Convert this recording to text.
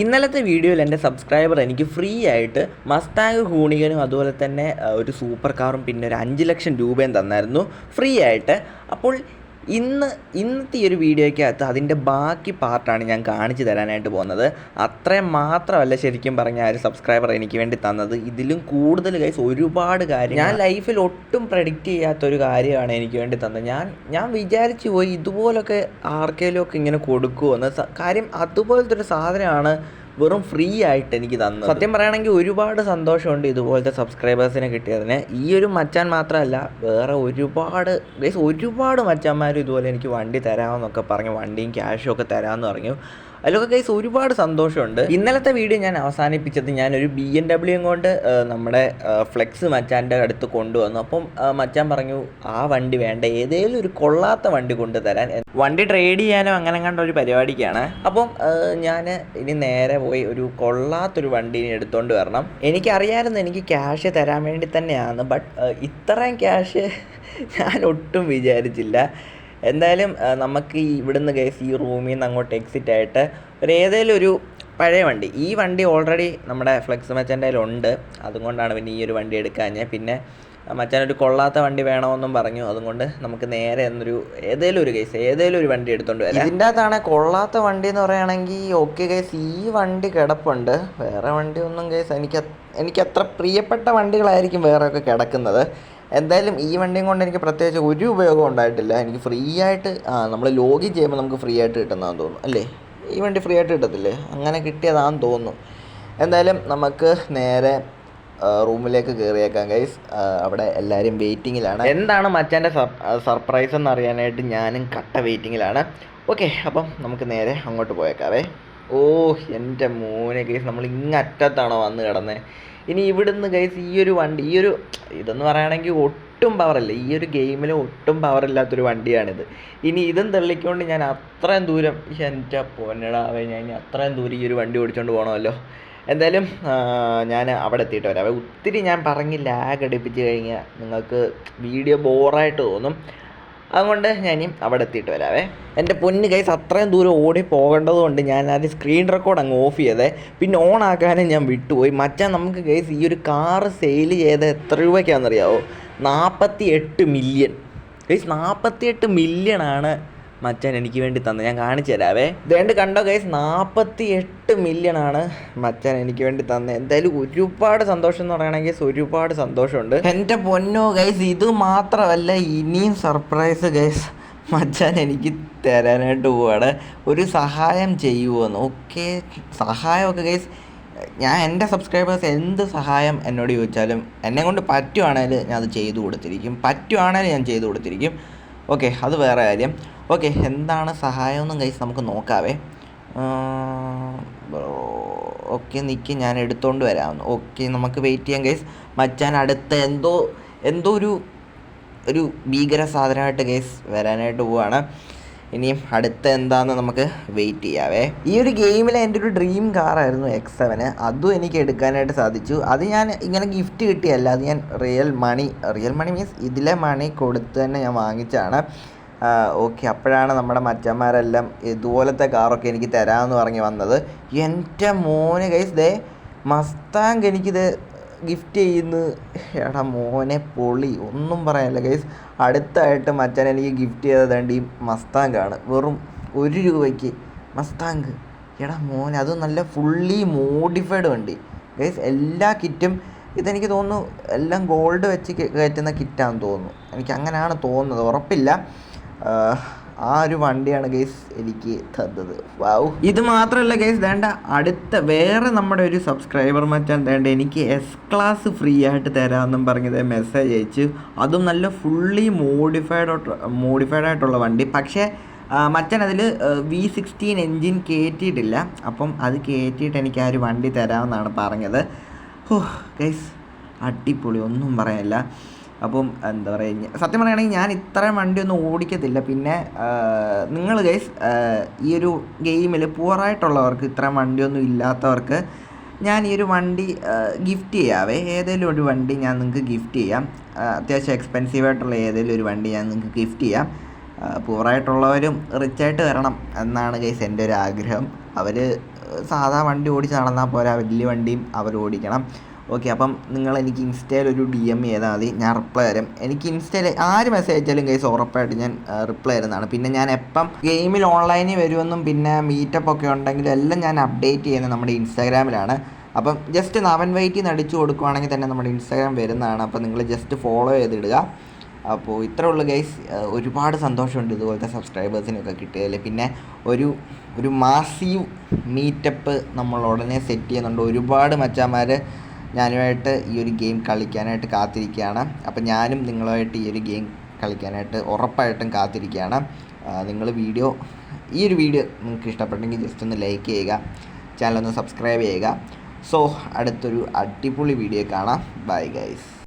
ഇന്നലത്തെ വീഡിയോയിൽ എന്റെ സബ്സ്ക്രൈബർ എനിക്ക് ഫ്രീ ആയിട്ട് മസ്താങ് ഹൂണികനും അതുപോലെ തന്നെ ഒരു സൂപ്പർ കാറും പിന്നെ ഒരു അഞ്ച് ലക്ഷം രൂപയും തന്നായിരുന്നു ഫ്രീ ആയിട്ട്. അപ്പോൾ ഇന്ന് ഇന്നത്തെ ഈ ഒരു വീഡിയോയ്ക്കകത്ത് അതിന്റെ ബാക്കി പാർട്ടാണ് ഞാൻ കാണിച്ചു തരാനായിട്ട് പോകുന്നത്. അത്രയും മാത്രമല്ല ശരിക്കും പറഞ്ഞ ആ ഒരു സബ്സ്ക്രൈബർ എനിക്ക് വേണ്ടി തന്നത്. ഇതിലും കൂടുതൽ കൈസ് ഒരുപാട് കാര്യം ഞാൻ ലൈഫിൽ ഒട്ടും പ്രഡിക്റ്റ് ചെയ്യാത്ത ഒരു കാര്യമാണ് എനിക്ക് വേണ്ടി തന്നത്. ഞാൻ ഞാൻ വിചാരിച്ചു പോയി ഇതുപോലൊക്കെ ആർക്കെങ്കിലും ഒക്കെ ഇങ്ങനെ കൊടുക്കുമെന്ന് കാര്യം അതുപോലത്തെ ഒരു സാധനമാണ് വെറും ഫ്രീ ആയിട്ട് എനിക്ക് തന്നു സത്യം പറയുകയാണെങ്കിൽ ഒരുപാട് സന്തോഷമുണ്ട് ഇതുപോലത്തെ സബ്സ്ക്രൈബേഴ്സിനെ കിട്ടിയതിന്. ഈ ഒരു മച്ചാൻ മാത്രമല്ല വേറെ ഒരുപാട് ഒരുപാട് മച്ചാന്മാരും ഇതുപോലെ എനിക്ക് വണ്ടി തരാമെന്നൊക്കെ പറഞ്ഞു വണ്ടിയും ക്യാഷും ഒക്കെ തരാമെന്ന് പറഞ്ഞു. അതിലൊക്കെ ഗൈസ് ഒരുപാട് സന്തോഷമുണ്ട്. ഇന്നലത്തെ വീഡിയോ ഞാൻ അവസാനിപ്പിച്ചത് ഞാനൊരു ബി എൻ ഡബ്ല്യു കൊണ്ട് നമ്മുടെ ഫ്ലെക്സ് മച്ചാന്റെ അടുത്ത് കൊണ്ടുവന്നു. അപ്പം മച്ചാൻ പറഞ്ഞു ആ വണ്ടി വേണ്ട. ഏതേലും ഒരു കൊള്ളാത്ത വണ്ടി കൊണ്ടുതരാൻ. വണ്ടി ട്രേഡ് ചെയ്യാനോ അങ്ങനെ കണ്ട ഒരു പരിപാടിക്കാണ്. അപ്പം ഞാൻ ഇനി നേരെ പോയി ഒരു കൊള്ളാത്തൊരു വണ്ടി എടുത്തുകൊണ്ട് വരണം. എനിക്കറിയാമായിരുന്നു എനിക്ക് ക്യാഷ് തരാൻ വേണ്ടി തന്നെയാണ് ബട്ട് ഇത്രയും ക്യാഷ് ഞാൻ ഒട്ടും വിചാരിച്ചില്ല. എന്തായാലും നമുക്ക് ഇവിടുന്ന് കേസ് ഈ റൂമിൽ നിന്ന് അങ്ങോട്ട് എക്സിറ്റ് ആയിട്ട് ഒരു ഏതെങ്കിലും ഒരു പഴയ വണ്ടി. ഈ വണ്ടി ഓൾറെഡി നമ്മുടെ ഫ്ലെക്സ് മച്ചന്റെ ഉണ്ട്. അതുകൊണ്ടാണ് പിന്നെ ഈ ഒരു വണ്ടി എടുക്കാഞ്ഞത് പിന്നെ മച്ചാനൊരു കൊള്ളാത്ത വണ്ടി വേണമെന്നും പറഞ്ഞു. അതുകൊണ്ട് നമുക്ക് നേരെ എന്നൊരു ഏതെങ്കിലും ഒരു കേസ് ഏതെങ്കിലും ഒരു വണ്ടി എടുത്തോണ്ട് വരാം. ഇതിന്റെ അകത്താണ് കൊള്ളാത്ത വണ്ടി എന്ന് പറയുകയാണെങ്കിൽ ഓക്കെ കേസ് ഈ വണ്ടി കിടപ്പുണ്ട്. വേറെ വണ്ടി ഒന്നും കേസ് എനിക്ക് എനിക്ക് അത്ര പ്രിയപ്പെട്ട വണ്ടികളായിരിക്കും വേറെയൊക്കെ കിടക്കുന്നത്. എന്തായാലും ഈ വണ്ടിയും കൊണ്ട് എനിക്ക് പ്രത്യേകിച്ച് ഒരു ഉപയോഗം ഉണ്ടായിട്ടില്ല. എനിക്ക് ഫ്രീ ആയിട്ട് ആ നമ്മൾ ലോഗിൻ ചെയ്യുമ്പോൾ നമുക്ക് ഫ്രീ ആയിട്ട് കിട്ടുന്നതാണെന്ന് തോന്നുന്നു. അല്ലേ? ഈ വണ്ടി ഫ്രീ ആയിട്ട് കിട്ടത്തില്ലേ? അങ്ങനെ കിട്ടിയതാണെന്ന് തോന്നുന്നു. എന്തായാലും നമുക്ക് നേരെ റൂമിലേക്ക് കയറിയേക്കാം ഗൈസ് അവിടെ എല്ലാവരും വെയിറ്റിങ്ങിലാണ് എന്താണ് മച്ചാന്റെ സർപ്രൈസ് എന്ന് അറിയാനായിട്ട് ഞാനും കട്ട വെയിറ്റിങ്ങിലാണ് ഓക്കെ അപ്പം നമുക്ക് നേരെ അങ്ങോട്ട് പോയേക്കാവേ. ഓ എന്റെ മോനെ ഗൈസ് നമ്മൾ ഇങ്ങറ്റത്താണോ വന്ന് കിടന്നത് ഇനി ഇവിടുന്ന് ഗൈസ് ഈ ഒരു വണ്ടി ഈ ഒരു ഇതെന്ന് പറയുകയാണെങ്കിൽ ഒട്ടും പവറില്ല ഈ ഒരു ഗെയിമിൽ ഒട്ടും പവറില്ലാത്തൊരു വണ്ടിയാണിത്. ഇനി ഇതും തള്ളിക്കൊണ്ട് ഞാൻ അത്രയും ദൂരം എന്റെ പൊന്നടാവേ ഞാൻ ഇനി അത്രയും ദൂരം ഈ ഒരു വണ്ടി ഓടിച്ചുകൊണ്ട് പോകണമല്ലോ എന്തായാലും ഞാൻ അവിടെ എത്തിയിട്ട് വരാം. ഒത്തിരി ഞാൻ പറഞ്ഞ് ലാഗ് അടിപ്പിച്ച് കഴിഞ്ഞാൽ നിങ്ങൾക്ക് വീഡിയോ ബോറായിട്ട് തോന്നും. അതുകൊണ്ട് ഞാൻ അവിടെ എത്തിയിട്ട് വരാവേ. എന്റെ പൊന്ന് കൈസ് അത്രയും ദൂരം ഓടി പോകേണ്ടതുകൊണ്ട് ഞാൻ ആദ്യം സ്ക്രീൻ റെക്കോർഡ് അങ്ങ് ഓഫ് ചെയ്തേ. പിന്നെ ഓൺ ആക്കാനും ഞാൻ വിട്ടുപോയി. മച്ചാൻ നമുക്ക് കൈസ് ഈ ഒരു കാറ് സെയിൽ ചെയ്ത് എത്ര രൂപയ്ക്കാണെന്നറിയാവോ നാൽപ്പത്തി എട്ട് മില്യൺ കേസ് നാൽപ്പത്തി എട്ട് മില്യൺ ആണ് മച്ചാൻ എനിക്ക് വേണ്ടി തന്നു. ഞാൻ കാണിച്ചു തരാവേ. ഇതേണ്ട് കണ്ടോ കേസ് നാൽപ്പത്തി എട്ട് മില്യൺ ആണ് മച്ചാൻ എനിക്ക് വേണ്ടി തന്നത്. എന്തായാലും ഒരുപാട് സന്തോഷം എന്ന് പറയുകയാണെങ്കിൽ ഒരുപാട് സന്തോഷമുണ്ട്. എന്റെ പൊന്നോ ഗൈസ് ഇത് മാത്രമല്ല ഇനിയും സർപ്രൈസ് ഗൈസ് മച്ചാൻ എനിക്ക് തരാനായിട്ട് പോവാണ്. ഒരു സഹായം ചെയ്യുമോന്ന് ഓക്കെ സഹായമൊക്കെ ഗൈസ് ഞാൻ എന്റെ സബ്സ്ക്രൈബേഴ്സ് എന്ത് സഹായം എന്നോട് ചോദിച്ചാലും എന്നെ കൊണ്ട് പറ്റുവാണേൽ ഞാൻ അത് ചെയ്തു കൊടുത്തിരിക്കും. പറ്റുവാണേൽ ഞാൻ ചെയ്തു കൊടുത്തിരിക്കും. ഓക്കെ അത് വേറെ കാര്യം. ഓക്കെ എന്താണ് സഹായമൊന്നും കൈസ് നമുക്ക് നോക്കാവേ. ഓക്കെ നിൽക്കി ഞാൻ എടുത്തുകൊണ്ട് വരാം. ഓക്കെ നമുക്ക് വെയിറ്റ് ചെയ്യാം കേസ് മച്ചാൻ അടുത്ത എന്തോ എന്തോ ഒരു ഒരു ഭീകര സാധനമായിട്ട് കേസ് വരാനായിട്ട് പോവാണ്. ഇനിയും അടുത്ത എന്താണെന്ന് നമുക്ക് വെയിറ്റ് ചെയ്യാവേ. ഈ ഒരു ഗെയിമിലെ എന്റെ ഒരു ഡ്രീം കാറായിരുന്നു എക്സ് സെവന് അതും എനിക്ക് എടുക്കാനായിട്ട് സാധിച്ചു. അത് ഞാൻ ഇങ്ങനെ ഗിഫ്റ്റ് കിട്ടിയല്ല. അത് ഞാൻ real money real money means ഇതിലെ മണി കൊടുത്ത് തന്നെ ഞാൻ വാങ്ങിച്ചാണ് ഓക്കെ അപ്പോഴാണ് നമ്മുടെ മച്ചന്മാരെല്ലാം ഇതുപോലത്തെ കാറൊക്കെ എനിക്ക് തരാമെന്ന് പറഞ്ഞ് വന്നത്. എന്റെ മോന് കൈസ് ദേ മസ്താങ്ക് എനിക്കിത് ഗിഫ്റ്റ് ചെയ്യുന്ന. എടാ മോനെ പൊളി. ഒന്നും പറയാനില്ല ഗൈസ് അടുത്തായിട്ട് മച്ചാൻ എനിക്ക് ഗിഫ്റ്റ് ചെയ്തതാണ്ട് ഈ മസ്താങ്കാണ് വെറും ഒരു രൂപയ്ക്ക് മസ്താങ്ക് എടാ മോനെ അത് നല്ല ഫുള്ളി മോഡിഫൈഡ് വണ്ടി. ഗൈസ് എല്ലാ കിറ്റും ഇതെനിക്ക് തോന്നുന്നു എല്ലാം ഗോൾഡ് വെച്ച് കയറ്റുന്ന കിറ്റാന്ന് തോന്നുന്നു. എനിക്ക് അങ്ങനെയാണ് തോന്നുന്നത്. ഉറപ്പില്ല. ആ ഒരു വണ്ടിയാണ് ഗൈസ് എനിക്ക് തന്നത്. വാവ് ഇത് മാത്രമല്ല ഗൈസ് വേണ്ട. അടുത്ത വേറെ നമ്മുടെ ഒരു സബ്സ്ക്രൈബർ മച്ചാൻ വേണ്ട എനിക്ക് എസ് ക്ലാസ് ഫ്രീ ആയിട്ട് തരാമെന്നും പറഞ്ഞത് മെസ്സേജ് അയച്ചു. അതും നല്ല ഫുള്ളി മോഡിഫൈഡ് മോഡിഫൈഡ് ആയിട്ടുള്ള വണ്ടി. പക്ഷേ മച്ചൻ അതിൽ വി സിക്സ്റ്റീൻ എൻജിൻ കയറ്റിയിട്ടില്ല അപ്പം അത് കയറ്റിയിട്ട് എനിക്ക് ആ ഒരു വണ്ടി തരാമെന്നാണ് പറഞ്ഞത്. ഓ ഗൈസ് അടിപൊളി. ഒന്നും പറയാനില്ല. അപ്പം എന്താ പറയുക സത്യം പറയുകയാണെങ്കിൽ ഞാൻ ഇത്രയും വണ്ടിയൊന്നും ഓടിക്കത്തില്ല. പിന്നെ നിങ്ങൾ ഗൈസ് ഈ ഒരു ഗെയിമിൽ പൂറായിട്ടുള്ളവർക്ക് ഇത്രയും വണ്ടിയൊന്നും ഇല്ലാത്തവർക്ക് ഞാൻ ഈ ഒരു വണ്ടി ഗിഫ്റ്റ് ചെയ്യാവേ. ഏതെങ്കിലും ഒരു വണ്ടി ഞാൻ നിങ്ങൾക്ക് ഗിഫ്റ്റ് ചെയ്യാം. അത്യാവശ്യം എക്സ്പെൻസീവ് ആയിട്ടുള്ള ഏതെങ്കിലും ഒരു വണ്ടി ഞാൻ നിങ്ങൾക്ക് ഗിഫ്റ്റ് ചെയ്യാം. പൂറായിട്ടുള്ളവരും റിച്ചായിട്ട് വരണം എന്നാണ് ഗൈസ് എന്റെ ഒരു ആഗ്രഹം. അവർ സാധാ വണ്ടി ഓടിച്ച് നടന്നാൽ പോരാ വലിയ വണ്ടിയും അവർ ഓടിക്കണം ഓക്കെ അപ്പം നിങ്ങൾ എനിക്ക് ഇൻസ്റ്റയിൽ ഒരു ഡി എം ചെയ്താൽ മതി. ഞാൻ റിപ്ലൈ തരും. എനിക്ക് ഇൻസ്റ്റയിൽ ആര് മെസ്സേജ് അയച്ചാലും കേസ് ഉറപ്പായിട്ട് ഞാൻ റിപ്ലൈ തരുന്നതാണ്. പിന്നെ ഞാൻ എപ്പം ഗെയിമിൽ ഓൺലൈനിൽ വരുമെന്നും പിന്നെ മീറ്റപ്പ് ഒക്കെ ഉണ്ടെങ്കിലും എല്ലാം ഞാൻ അപ്ഡേറ്റ് ചെയ്യുന്നത് നമ്മുടെ ഇൻസ്റ്റാഗ്രാമിലാണ്. അപ്പം ജസ്റ്റ് നവൻ വെയിറ്റിൽ നിന്ന് അടിച്ചു കൊടുക്കുവാണെങ്കിൽ തന്നെ നമ്മുടെ ഇൻസ്റ്റാഗ്രാം വരുന്നതാണ്. അപ്പം നിങ്ങൾ ജസ്റ്റ് ഫോളോ ചെയ്തിടുക. അപ്പോൾ ഇത്രേ ഉള്ളൂ ഗൈസ് ഒരുപാട് സന്തോഷമുണ്ട് ഇതുപോലത്തെ സബ്സ്ക്രൈബേഴ്സിനൊക്കെ കിട്ടിയതിൽ. പിന്നെ ഒരു ഒരു മാസീവ് മീറ്റപ്പ് നമ്മൾ ഉടനെ സെറ്റ് ചെയ്യുന്നുണ്ട്. ഒരുപാട് മച്ചാന്മാർ ഞാനുമായിട്ട് ഈ ഒരു ഗെയിം കളിക്കാനായിട്ട് കാത്തിരിക്കുകയാണ്. അപ്പം ഞാനും നിങ്ങളുമായിട്ട് ഈ ഒരു ഗെയിം കളിക്കാനായിട്ട് ഉറപ്പായിട്ടും കാത്തിരിക്കുകയാണ്. നിങ്ങൾ വീഡിയോ ഈ ഒരു വീഡിയോ നിങ്ങൾക്ക് ഇഷ്ടപ്പെട്ടെങ്കിൽ ജസ്റ്റ് ഒന്ന് ലൈക്ക് ചെയ്യുക ചാനൽ ഒന്ന് സബ്സ്ക്രൈബ് ചെയ്യുക. സോ അടുത്തൊരു അടിപൊളി വീഡിയോ കാണാം. Bye guys.